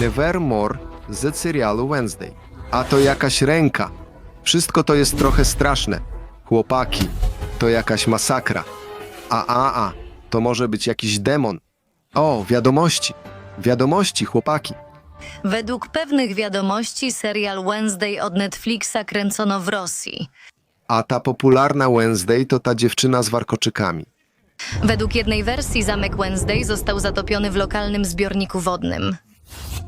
Nevermore z serialu Wednesday. A to jakaś ręka. Wszystko to jest trochę straszne. Chłopaki, to jakaś masakra. A, a, a, to może być jakiś demon. O, wiadomości. Wiadomości, chłopaki. Według pewnych wiadomości serial Wednesday od Netflixa kręcono w Rosji. A ta popularna Wednesday to ta dziewczyna z warkoczykami. Według jednej wersji zamek Wednesday został zatopiony w lokalnym zbiorniku wodnym.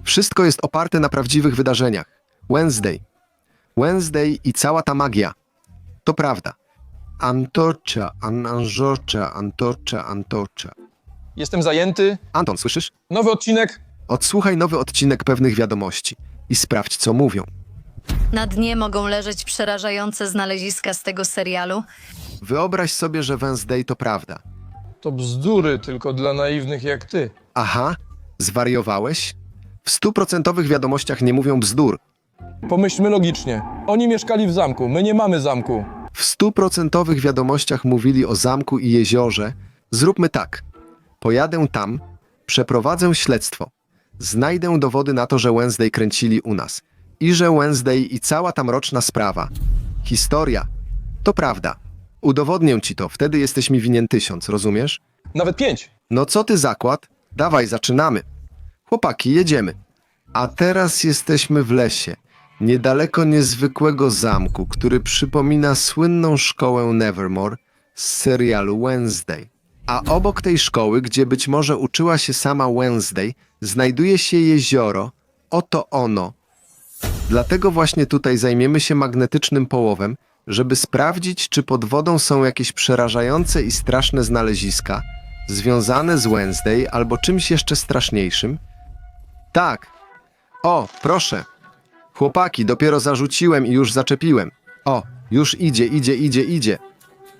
Wszystko jest oparte na prawdziwych wydarzeniach. Wednesday. Wednesday i cała ta magia. To prawda. Antocza, ananżocza, antocza, antocza. Jestem zajęty. Anton, słyszysz? Nowy odcinek. Odsłuchaj nowy odcinek pewnych wiadomości i sprawdź, co mówią. Na dnie mogą leżeć przerażające znaleziska z tego serialu. Wyobraź sobie, że Wednesday to prawda. To bzdury tylko dla naiwnych jak ty. Aha, zwariowałeś? W stuprocentowych wiadomościach nie mówią bzdur. Pomyślmy logicznie. Oni mieszkali w zamku, my nie mamy zamku. W stuprocentowych wiadomościach mówili o zamku i jeziorze. Zróbmy tak. Pojadę tam, przeprowadzę śledztwo. Znajdę dowody na to, że Wednesday kręcili u nas. I że Wednesday i cała ta mroczna sprawa. Historia. To prawda. Udowodnię ci to, wtedy jesteś mi winien tysiąc, rozumiesz? Nawet pięć. No co ty zakład? Dawaj, zaczynamy. Chłopaki, jedziemy. A teraz jesteśmy w lesie, niedaleko niezwykłego zamku, który przypomina słynną szkołę Nevermore z serialu Wednesday. A obok tej szkoły, gdzie być może uczyła się sama Wednesday, znajduje się jezioro. Oto ono. Dlatego właśnie tutaj zajmiemy się magnetycznym połowem, żeby sprawdzić, czy pod wodą są jakieś przerażające i straszne znaleziska związane z Wednesday albo czymś jeszcze straszniejszym. Tak. O, proszę. Chłopaki, dopiero zarzuciłem i już zaczepiłem. O, już idzie, idzie, idzie, idzie.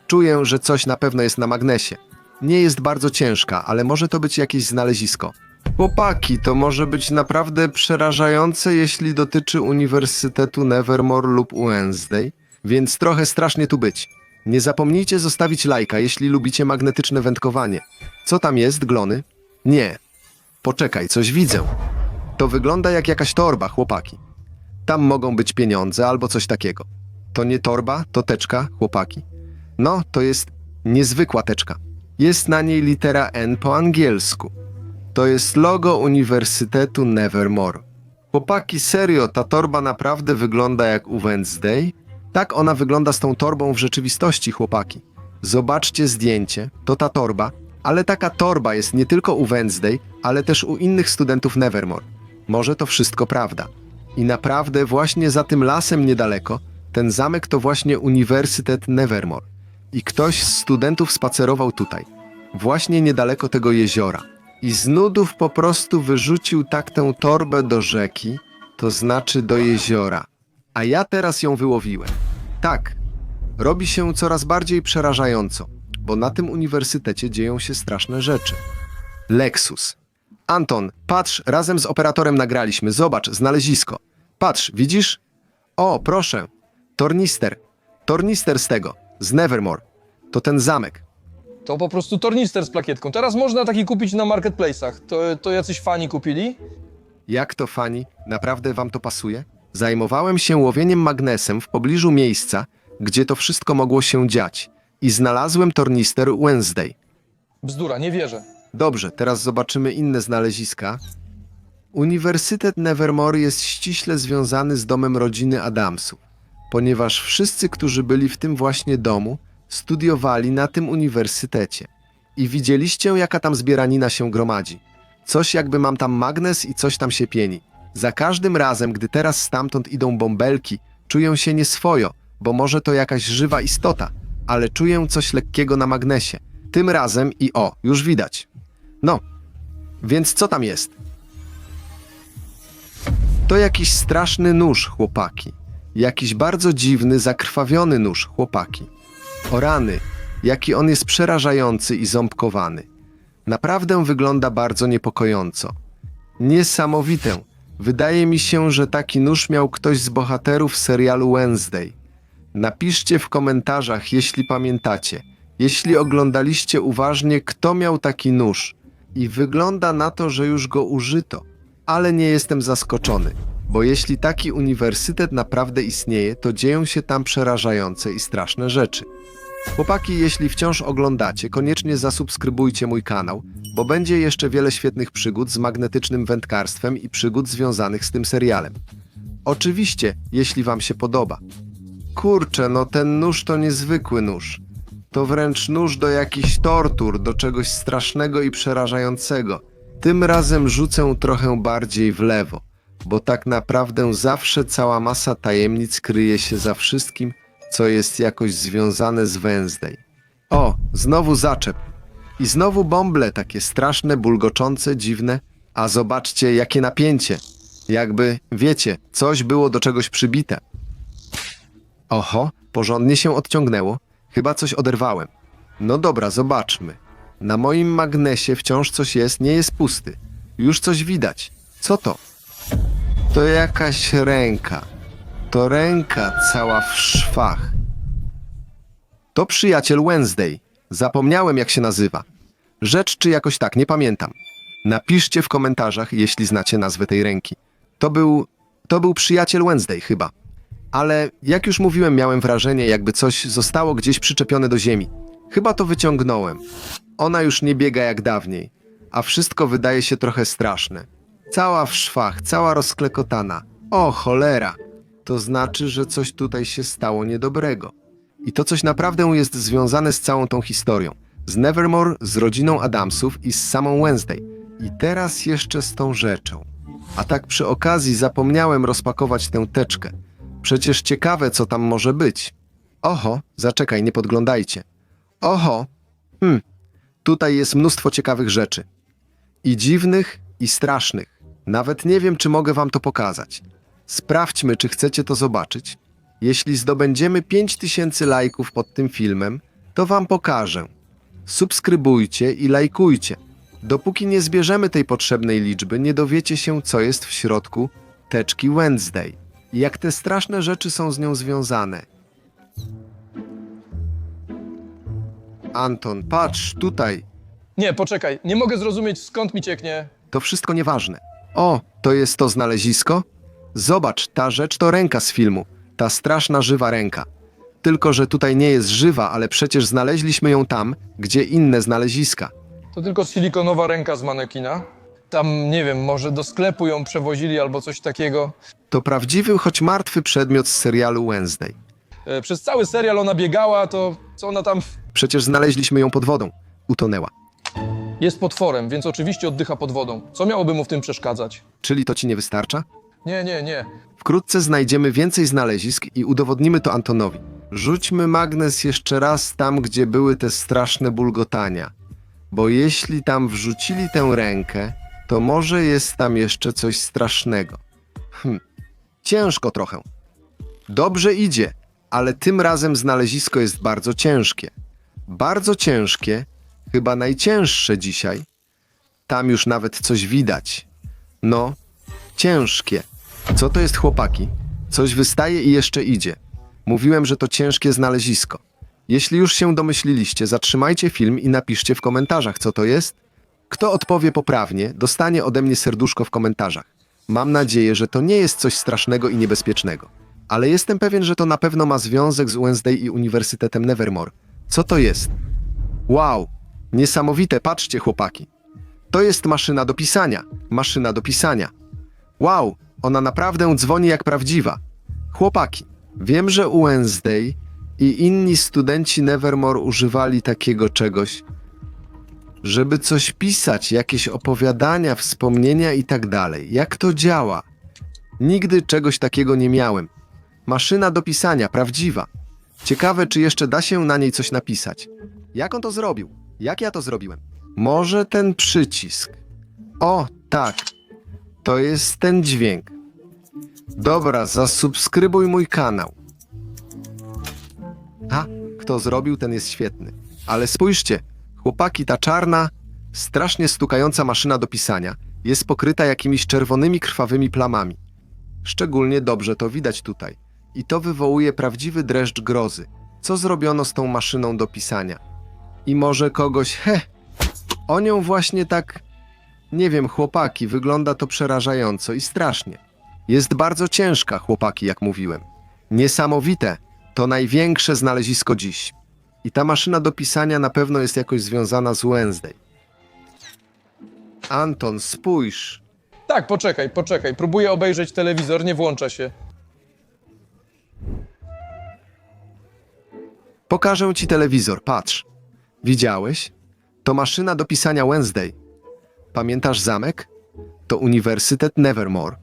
Czuję, że coś na pewno jest na magnesie. Nie jest bardzo ciężka, ale może to być jakieś znalezisko. Chłopaki, to może być naprawdę przerażające, jeśli dotyczy Uniwersytetu Nevermore lub Wednesday, więc trochę strasznie tu być. Nie zapomnijcie zostawić lajka, jeśli lubicie magnetyczne wędkowanie. Co tam jest, glony? Nie. Poczekaj, coś widzę. To wygląda jak jakaś torba, chłopaki. Tam mogą być pieniądze albo coś takiego. To nie torba, to teczka, chłopaki. No, to jest niezwykła teczka. Jest na niej litera N po angielsku. To jest logo Uniwersytetu Nevermore. Chłopaki, serio, ta torba naprawdę wygląda jak u Wednesday? Tak ona wygląda z tą torbą w rzeczywistości, chłopaki. Zobaczcie zdjęcie, to ta torba, ale taka torba jest nie tylko u Wednesday, ale też u innych studentów Nevermore. Może to wszystko prawda. I naprawdę właśnie za tym lasem niedaleko, ten zamek to właśnie Uniwersytet Nevermore. I ktoś z studentów spacerował tutaj, właśnie niedaleko tego jeziora. I z nudów po prostu wyrzucił tak tę torbę do rzeki, to znaczy do jeziora. A ja teraz ją wyłowiłem. Tak, robi się coraz bardziej przerażająco, bo na tym uniwersytecie dzieją się straszne rzeczy. Lexus. Anton, patrz, razem z operatorem nagraliśmy. Zobacz, znalezisko. Patrz, widzisz? O, proszę. Tornister. Tornister z tego, z Nevermore. To ten zamek. To po prostu tornister z plakietką. Teraz można taki kupić na marketplace'ach. To, to jacyś fani kupili? Jak to fani? Naprawdę wam to pasuje? Zajmowałem się łowieniem magnesem w pobliżu miejsca, gdzie to wszystko mogło się dziać i znalazłem tornister Wednesday. Bzdura, nie wierzę. Dobrze, teraz zobaczymy inne znaleziska. Uniwersytet Nevermore jest ściśle związany z domem rodziny Adamsów, ponieważ wszyscy, którzy byli w tym właśnie domu, studiowali na tym uniwersytecie. I widzieliście, jaka tam zbieranina się gromadzi. Coś jakby mam tam magnes i coś tam się pieni. Za każdym razem, gdy teraz stamtąd idą bąbelki, czuję się nieswojo, bo może to jakaś żywa istota, ale czuję coś lekkiego na magnesie. Tym razem i o, już widać. No, więc co tam jest? To jakiś straszny nóż, chłopaki. Jakiś bardzo dziwny, zakrwawiony nóż, chłopaki. O rany, jaki on jest przerażający i ząbkowany. Naprawdę wygląda bardzo niepokojąco. Niesamowite. Wydaje mi się, że taki nóż miał ktoś z bohaterów serialu Wednesday. Napiszcie w komentarzach, jeśli pamiętacie. Jeśli oglądaliście uważnie, kto miał taki nóż. I wygląda na to, że już go użyto. ale nie jestem zaskoczony, bo jeśli taki uniwersytet naprawdę istnieje, to dzieją się tam przerażające i straszne rzeczy. Chłopaki, jeśli wciąż oglądacie, koniecznie zasubskrybujcie mój kanał, bo będzie jeszcze wiele świetnych przygód z magnetycznym wędkarstwem i przygód związanych z tym serialem. Oczywiście, jeśli wam się podoba. Kurczę, no ten nóż to niezwykły nóż. To wręcz nóż do jakichś tortur, do czegoś strasznego i przerażającego. Tym razem rzucę trochę bardziej w lewo, bo tak naprawdę zawsze cała masa tajemnic kryje się za wszystkim, co jest jakoś związane z Wednesday. O, znowu zaczep. I znowu bąble, takie straszne, bulgoczące, dziwne. A zobaczcie, jakie napięcie. Jakby, wiecie, coś było do czegoś przybite. Oho, porządnie się odciągnęło. Chyba coś oderwałem. No dobra, zobaczmy. Na moim magnesie wciąż coś jest, nie jest pusty. Już coś widać. Co to? To jakaś ręka. To ręka cała w szwach. To przyjaciel Wednesday. Zapomniałem, jak się nazywa. Rzecz czy jakoś tak, nie pamiętam. Napiszcie w komentarzach, jeśli znacie nazwę tej ręki. To był. To był przyjaciel Wednesday, chyba. Ale jak już mówiłem, miałem wrażenie, jakby coś zostało gdzieś przyczepione do ziemi. Chyba to wyciągnąłem. Ona już nie biega jak dawniej, a wszystko wydaje się trochę straszne. Cała w szwach, cała rozklekotana. O cholera! To znaczy, że coś tutaj się stało niedobrego. I to coś naprawdę jest związane z całą tą historią. Z Nevermore, z rodziną Adamsów i z samą Wednesday. I teraz jeszcze z tą rzeczą. A tak przy okazji zapomniałem rozpakować tę teczkę. Przecież ciekawe, co tam może być. Oho, zaczekaj, nie podglądajcie. Oho, hm, tutaj jest mnóstwo ciekawych rzeczy. I dziwnych, i strasznych. Nawet nie wiem, czy mogę wam to pokazać. Sprawdźmy, czy chcecie to zobaczyć. Jeśli zdobędziemy 5000 lajków pod tym filmem, to wam pokażę. Subskrybujcie i lajkujcie. Dopóki nie zbierzemy tej potrzebnej liczby, nie dowiecie się, co jest w środku teczki Wednesday i jak te straszne rzeczy są z nią związane. Anton, patrz tutaj. Nie, poczekaj, nie mogę zrozumieć skąd mi cieknie. To wszystko nieważne. O, to jest to znalezisko? Zobacz, ta rzecz to ręka z filmu. Ta straszna żywa ręka. Tylko, że tutaj nie jest żywa, ale przecież znaleźliśmy ją tam, gdzie inne znaleziska. To tylko silikonowa ręka z manekina. Tam, nie wiem, może do sklepu ją przewozili albo coś takiego. To prawdziwy, choć martwy przedmiot z serialu Wednesday. E, Przez cały serial ona biegała, to co ona tam... Przecież znaleźliśmy ją pod wodą. Utonęła. Jest potworem, więc oczywiście oddycha pod wodą. Co miałoby mu w tym przeszkadzać? Czyli to ci nie wystarcza? Nie, nie, nie. Wkrótce znajdziemy więcej znalezisk i udowodnimy to Antonowi. Rzućmy magnes jeszcze raz tam, gdzie były te straszne bulgotania. Bo jeśli tam wrzucili tę rękę, to może jest tam jeszcze coś strasznego. Hm, ciężko trochę. Dobrze idzie, ale tym razem znalezisko jest bardzo ciężkie. Bardzo ciężkie, chyba najcięższe dzisiaj. Tam już nawet coś widać. No, ciężkie. Co to jest chłopaki? Coś wystaje i jeszcze idzie. Mówiłem, że to ciężkie znalezisko. Jeśli już się domyśliliście, zatrzymajcie film i napiszcie w komentarzach, co to jest. Kto odpowie poprawnie, dostanie ode mnie serduszko w komentarzach. Mam nadzieję, że to nie jest coś strasznego i niebezpiecznego. Ale jestem pewien, że to na pewno ma związek z Wednesday i Uniwersytetem Nevermore. Co to jest? Wow! Niesamowite, patrzcie chłopaki. To jest maszyna do pisania. Maszyna do pisania. Wow, ona naprawdę dzwoni jak prawdziwa. Chłopaki, wiem, że Wednesday i inni studenci Nevermore używali takiego czegoś, żeby coś pisać, jakieś opowiadania, wspomnienia i tak dalej. Jak to działa? Nigdy czegoś takiego nie miałem. Maszyna do pisania, prawdziwa. Ciekawe, czy jeszcze da się na niej coś napisać. Jak on to zrobił? Jak ja to zrobiłem? Może ten przycisk. O, tak. To jest ten dźwięk. Dobra, zasubskrybuj mój kanał. A, kto zrobił, ten jest świetny. Ale spójrzcie, chłopaki, ta czarna, strasznie stukająca maszyna do pisania jest pokryta jakimiś czerwonymi, krwawymi plamami. Szczególnie dobrze to widać tutaj. I to wywołuje prawdziwy dreszcz grozy. Co zrobiono z tą maszyną do pisania? I może kogoś, he, o nią właśnie tak Nie wiem, chłopaki, wygląda to przerażająco i strasznie. Jest bardzo ciężka, chłopaki, jak mówiłem. Niesamowite. To największe znalezisko dziś. I ta maszyna do pisania na pewno jest jakoś związana z Wednesday. Anton, spójrz. Tak, poczekaj, poczekaj. Próbuję obejrzeć telewizor, nie włącza się. Pokażę ci telewizor, patrz. Widziałeś? To maszyna do pisania Wednesday. Pamiętasz zamek? To Uniwersytet Nevermore.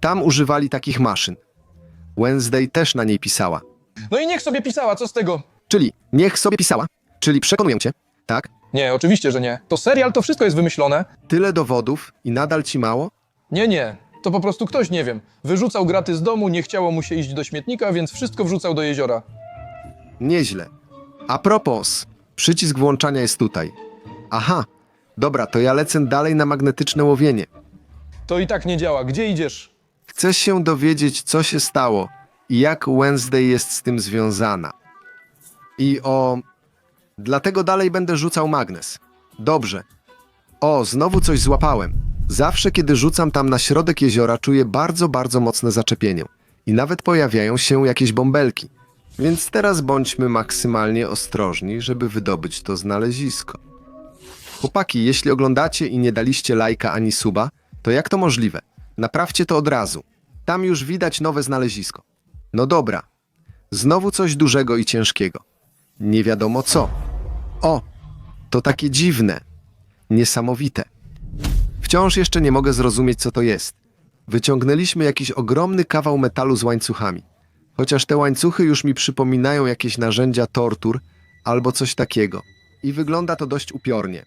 Tam używali takich maszyn. Wednesday też na niej pisała. No i niech sobie pisała, co z tego? Czyli niech sobie pisała. Czyli przekonuję cię, tak? Nie, oczywiście, że nie. To serial, to wszystko jest wymyślone. Tyle dowodów i nadal ci mało? Nie, nie. To po prostu ktoś, nie wiem, wyrzucał graty z domu, nie chciało mu się iść do śmietnika, więc wszystko wrzucał do jeziora. Nieźle. A propos, przycisk włączania jest tutaj. Aha, dobra, to ja lecę dalej na magnetyczne łowienie. To i tak nie działa. Gdzie idziesz? Chcę się dowiedzieć, co się stało i jak Wednesday jest z tym związana. I o. Dlatego dalej będę rzucał magnes. Dobrze. O, znowu coś złapałem. Zawsze, kiedy rzucam tam na środek jeziora, czuję bardzo, bardzo mocne zaczepienie. I nawet pojawiają się jakieś bąbelki. Więc teraz bądźmy maksymalnie ostrożni, żeby wydobyć to znalezisko. Chłopaki, jeśli oglądacie i nie daliście lajka ani suba, to jak to możliwe? Naprawcie to od razu. Tam już widać nowe znalezisko. No dobra. Znowu coś dużego i ciężkiego. Nie wiadomo co. O, to takie dziwne. Niesamowite. Wciąż jeszcze nie mogę zrozumieć, co to jest. Wyciągnęliśmy jakiś ogromny kawał metalu z łańcuchami. Chociaż te łańcuchy już mi przypominają jakieś narzędzia tortur albo coś takiego. I wygląda to dość upiornie.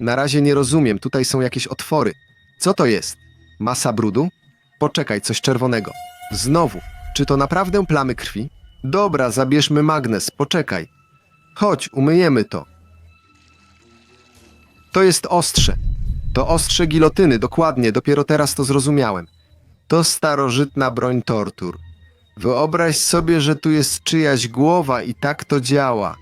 Na razie nie rozumiem, tutaj są jakieś otwory. Co to jest? Masa brudu? Poczekaj, coś czerwonego. Znowu. Czy to naprawdę plamy krwi? Dobra, zabierzmy magnes, poczekaj. Chodź, umyjemy to. To jest ostrze. To ostrze gilotyny, dokładnie, dopiero teraz to zrozumiałem. To starożytna broń tortur. Wyobraź sobie, że tu jest czyjaś głowa i tak to działa.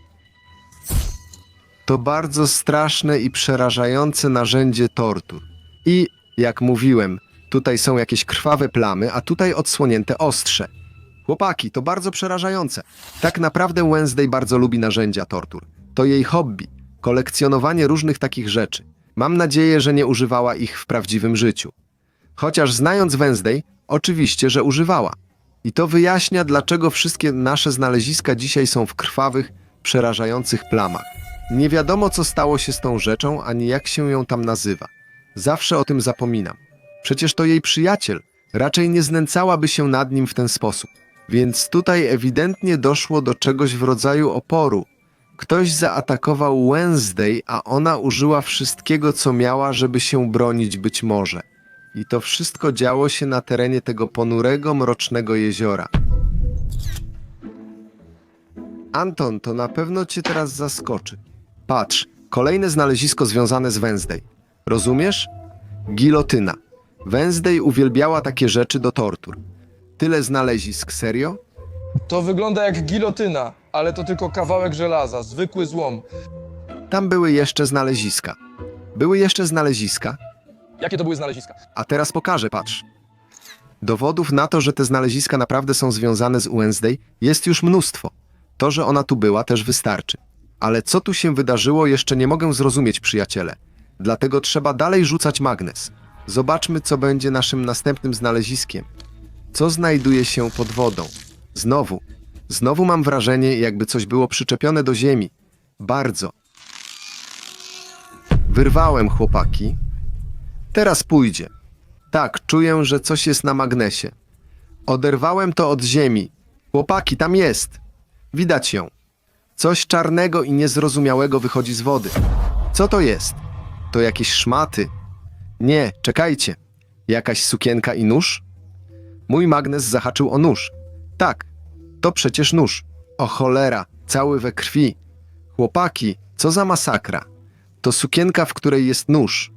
To bardzo straszne i przerażające narzędzie tortur. I, jak mówiłem, tutaj są jakieś krwawe plamy, a tutaj odsłonięte ostrze. Chłopaki, to bardzo przerażające. Tak naprawdę Wednesday bardzo lubi narzędzia tortur. To jej hobby kolekcjonowanie różnych takich rzeczy. Mam nadzieję, że nie używała ich w prawdziwym życiu. Chociaż znając Wednesday, oczywiście, że używała. I to wyjaśnia, dlaczego wszystkie nasze znaleziska dzisiaj są w krwawych, przerażających plamach. Nie wiadomo, co stało się z tą rzeczą, ani jak się ją tam nazywa. Zawsze o tym zapominam. Przecież to jej przyjaciel. Raczej nie znęcałaby się nad nim w ten sposób. Więc tutaj ewidentnie doszło do czegoś w rodzaju oporu. Ktoś zaatakował Wednesday, a ona użyła wszystkiego, co miała, żeby się bronić być może. I to wszystko działo się na terenie tego ponurego, mrocznego jeziora. Anton, to na pewno cię teraz zaskoczy. Patrz, kolejne znalezisko związane z Wednesday. Rozumiesz? Gilotyna. Wednesday uwielbiała takie rzeczy do tortur. Tyle znalezisk, serio? To wygląda jak gilotyna, ale to tylko kawałek żelaza, zwykły złom. Tam były jeszcze znaleziska. Były jeszcze znaleziska, Jakie to były znaleziska? a teraz pokażę, patrz. Dowodów na to, że te znaleziska naprawdę są związane z Wednesday, jest już mnóstwo. To, że ona tu była, też wystarczy. Ale co tu się wydarzyło, jeszcze nie mogę zrozumieć, przyjaciele. Dlatego trzeba dalej rzucać magnes. Zobaczmy, co będzie naszym następnym znaleziskiem. Co znajduje się pod wodą? Znowu. Znowu mam wrażenie, jakby coś było przyczepione do ziemi. Bardzo. Wyrwałem, chłopaki. Teraz pójdzie. Tak, czuję, że coś jest na magnesie. Oderwałem to od ziemi. Chłopaki, tam jest. Widać ją. Coś czarnego i niezrozumiałego wychodzi z wody. Co to jest? To jakieś szmaty? Nie, czekajcie. Jakaś sukienka i nóż? Mój magnes zahaczył o nóż. Tak, to przecież nóż. O cholera, cały we krwi. Chłopaki, co za masakra. To sukienka, w której jest nóż.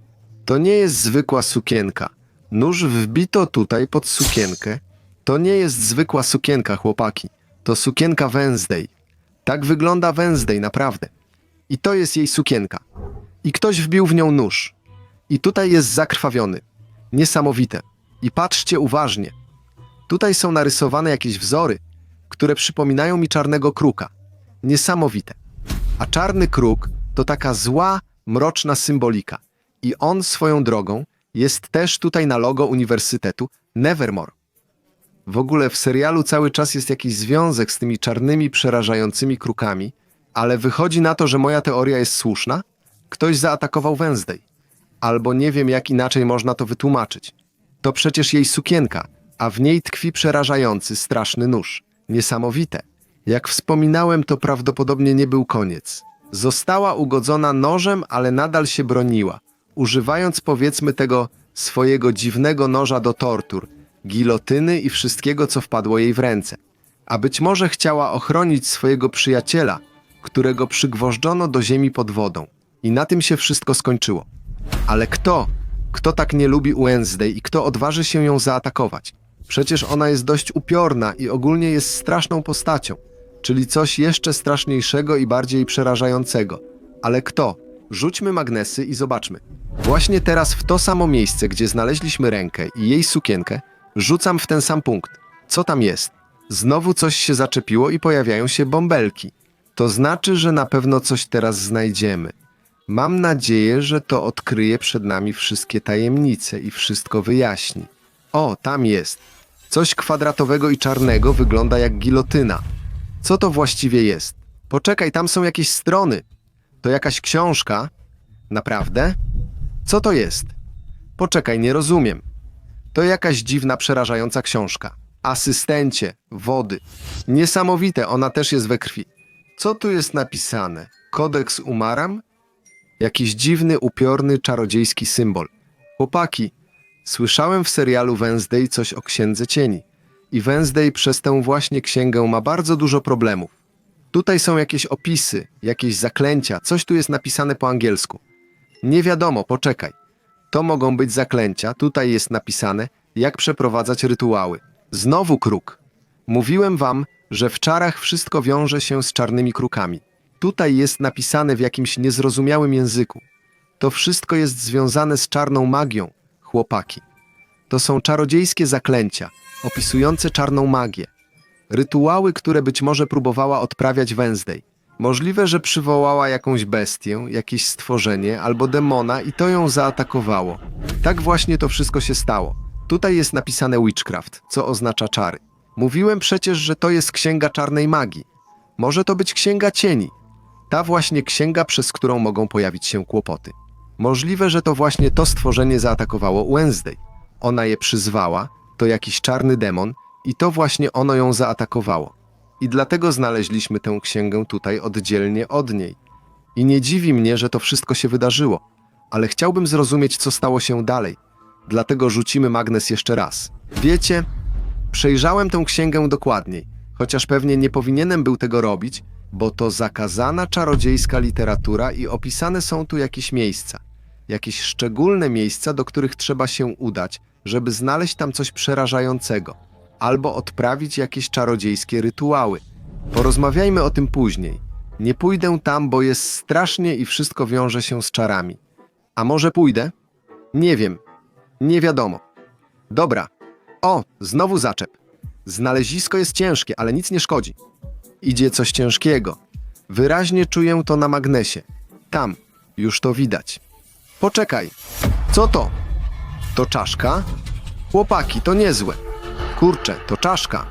To nie jest zwykła sukienka. Nóż wbito tutaj pod sukienkę. To nie jest zwykła sukienka, chłopaki. To sukienka Wednesday. Tak wygląda Wednesday, naprawdę. I to jest jej sukienka. I ktoś wbił w nią nóż. I tutaj jest zakrwawiony. Niesamowite. I patrzcie uważnie. Tutaj są narysowane jakieś wzory, które przypominają mi czarnego kruka. Niesamowite. A czarny kruk to taka zła, mroczna symbolika. I on swoją drogą jest też tutaj na logo Uniwersytetu Nevermore. W ogóle w serialu cały czas jest jakiś związek z tymi czarnymi, przerażającymi krukami, ale wychodzi na to, że moja teoria jest słuszna? Ktoś zaatakował Wednesday. Albo nie wiem, jak inaczej można to wytłumaczyć. To przecież jej sukienka, a w niej tkwi przerażający, straszny nóż. Niesamowite. Jak wspominałem, to prawdopodobnie nie był koniec. Została ugodzona nożem, ale nadal się broniła, używając powiedzmy tego swojego dziwnego noża do tortur, gilotyny i wszystkiego, co wpadło jej w ręce. A być może chciała ochronić swojego przyjaciela, którego przygwożdżono do ziemi pod wodą. I na tym się wszystko skończyło. Ale kto? Kto tak nie lubi Wednesday i kto odważy się ją zaatakować? Przecież ona jest dość upiorna i ogólnie jest straszną postacią, czyli coś jeszcze straszniejszego i bardziej przerażającego. Ale kto? Rzućmy magnesy i zobaczmy. Właśnie teraz w to samo miejsce, gdzie znaleźliśmy rękę i jej sukienkę, rzucam w ten sam punkt. Co tam jest? Znowu coś się zaczepiło i pojawiają się bąbelki. To znaczy, że na pewno coś teraz znajdziemy. Mam nadzieję, że to odkryje przed nami wszystkie tajemnice i wszystko wyjaśni. O, tam jest. Coś kwadratowego i czarnego wygląda jak gilotyna. Co to właściwie jest? Poczekaj, tam są jakieś strony. To jakaś książka? Naprawdę? Co to jest? Poczekaj, nie rozumiem. To jakaś dziwna, przerażająca książka. Asystencie, wody. Niesamowite, ona też jest we krwi. Co tu jest napisane? Kodeks umaram? Jakiś dziwny, upiorny, czarodziejski symbol. Chłopaki, słyszałem w serialu Wednesday coś o księdze cieni. I Wednesday przez tę właśnie księgę ma bardzo dużo problemów. Tutaj są jakieś opisy, jakieś zaklęcia, coś tu jest napisane po angielsku. Nie wiadomo, poczekaj. To mogą być zaklęcia, tutaj jest napisane, jak przeprowadzać rytuały. Znowu kruk. Mówiłem wam, że w czarach wszystko wiąże się z czarnymi krukami. Tutaj jest napisane w jakimś niezrozumiałym języku. To wszystko jest związane z czarną magią, chłopaki. To są czarodziejskie zaklęcia, opisujące czarną magię. Rytuały, które być może próbowała odprawiać Wednesday. Możliwe, że przywołała jakąś bestię, jakieś stworzenie albo demona i to ją zaatakowało. Tak właśnie to wszystko się stało. Tutaj jest napisane witchcraft, co oznacza czary. Mówiłem przecież, że to jest księga czarnej magii. Może to być księga cieni. Ta właśnie księga, przez którą mogą pojawić się kłopoty. Możliwe, że to właśnie to stworzenie zaatakowało Wednesday. Ona je przyzwała, to jakiś czarny demon i to właśnie ono ją zaatakowało. I dlatego znaleźliśmy tę księgę tutaj oddzielnie od niej. I nie dziwi mnie, że to wszystko się wydarzyło, ale chciałbym zrozumieć, co stało się dalej. Dlatego rzucimy magnes jeszcze raz. Wiecie, przejrzałem tę księgę dokładniej, chociaż pewnie nie powinienem był tego robić, bo to zakazana czarodziejska literatura i opisane są tu jakieś miejsca. Jakieś szczególne miejsca, do których trzeba się udać, żeby znaleźć tam coś przerażającego, albo odprawić jakieś czarodziejskie rytuały. Porozmawiajmy o tym później. Nie pójdę tam, bo jest strasznie i wszystko wiąże się z czarami. A może pójdę? Nie wiem. Nie wiadomo. Dobra. O, znowu zaczep. Znalezisko jest ciężkie, ale nic nie szkodzi. Idzie coś ciężkiego. Wyraźnie czuję to na magnesie. Tam, już to widać. Poczekaj. Co to? To czaszka? Chłopaki, to niezłe. Kurczę, to czaszka.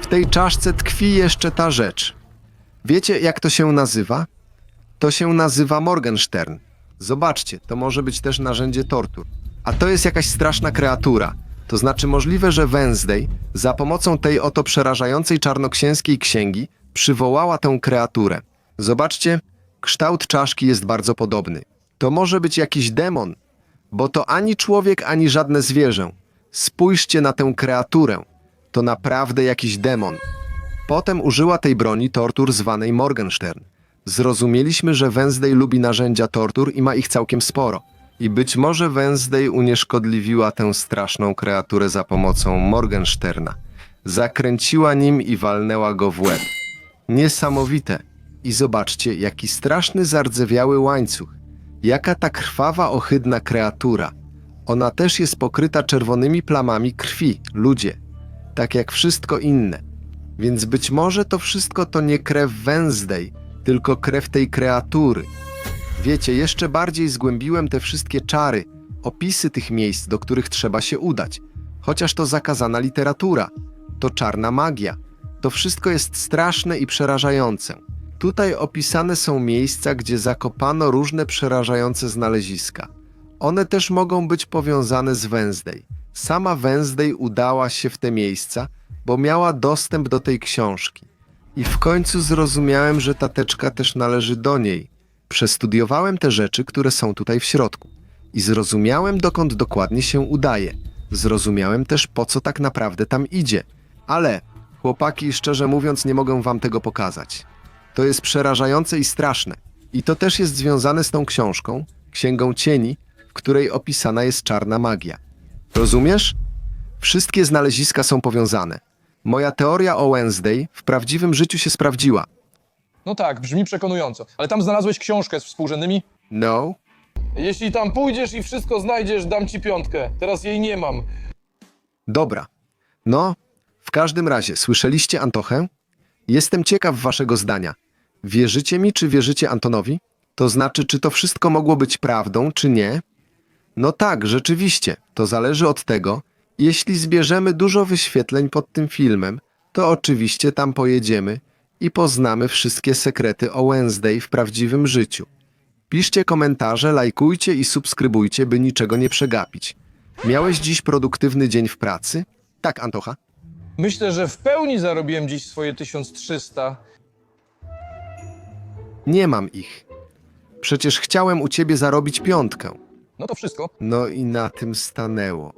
W tej czaszce tkwi jeszcze ta rzecz. Wiecie, jak to się nazywa? To się nazywa Morgenstern. Zobaczcie, to może być też narzędzie tortur. A to jest jakaś straszna kreatura. To znaczy możliwe, że Wednesday za pomocą tej oto przerażającej czarnoksięskiej księgi przywołała tę kreaturę. Zobaczcie, kształt czaszki jest bardzo podobny. To może być jakiś demon, bo to ani człowiek, ani żadne zwierzę. Spójrzcie na tę kreaturę. To naprawdę jakiś demon. Potem użyła tej broni tortur zwanej Morgenstern. Zrozumieliśmy, że Wednesday lubi narzędzia tortur i ma ich całkiem sporo. I być może Wednesday unieszkodliwiła tę straszną kreaturę za pomocą Morgensterna. Zakręciła nim i walnęła go w łeb. Niesamowite. I zobaczcie, jaki straszny zardzewiały łańcuch. Jaka ta krwawa, ohydna kreatura. Ona też jest pokryta czerwonymi plamami krwi, ludzie. Tak jak wszystko inne. Więc być może to wszystko to nie krew Wednesday, tylko krew tej kreatury. Wiecie, jeszcze bardziej zgłębiłem te wszystkie czary, opisy tych miejsc, do których trzeba się udać. Chociaż to zakazana literatura, to czarna magia. To wszystko jest straszne i przerażające. Tutaj opisane są miejsca, gdzie zakopano różne przerażające znaleziska. One też mogą być powiązane z Wednesday. Sama Wednesday udała się w te miejsca, bo miała dostęp do tej książki. I w końcu zrozumiałem, że ta teczka też należy do niej. Przestudiowałem te rzeczy, które są tutaj w środku. I zrozumiałem, dokąd dokładnie się udaje. Zrozumiałem też, po co tak naprawdę tam idzie. Ale, chłopaki, szczerze mówiąc, nie mogę wam tego pokazać. To jest przerażające i straszne. I to też jest związane z tą książką, Księgą Cieni, w której opisana jest czarna magia. Rozumiesz? Wszystkie znaleziska są powiązane. Moja teoria o Wednesday w prawdziwym życiu się sprawdziła. No tak, brzmi przekonująco. Ale tam znalazłeś książkę z współrzędnymi? No, Jeśli tam pójdziesz i wszystko znajdziesz, dam ci piątkę. Teraz jej nie mam. dobra. No, w każdym razie, słyszeliście Antochę? Jestem ciekaw waszego zdania. Wierzycie mi, czy wierzycie Antonowi? To znaczy, czy to wszystko mogło być prawdą, czy nie? No tak, rzeczywiście. To zależy od tego. Jeśli zbierzemy dużo wyświetleń pod tym filmem, to oczywiście tam pojedziemy i poznamy wszystkie sekrety o Wednesday w prawdziwym życiu. Piszcie komentarze, lajkujcie i subskrybujcie, by niczego nie przegapić. Miałeś dziś produktywny dzień w pracy? Tak, Antocha. Myślę, że w pełni zarobiłem dziś swoje 1300. Nie mam ich. Przecież chciałem u ciebie zarobić piątkę. No to wszystko. No i na tym stanęło.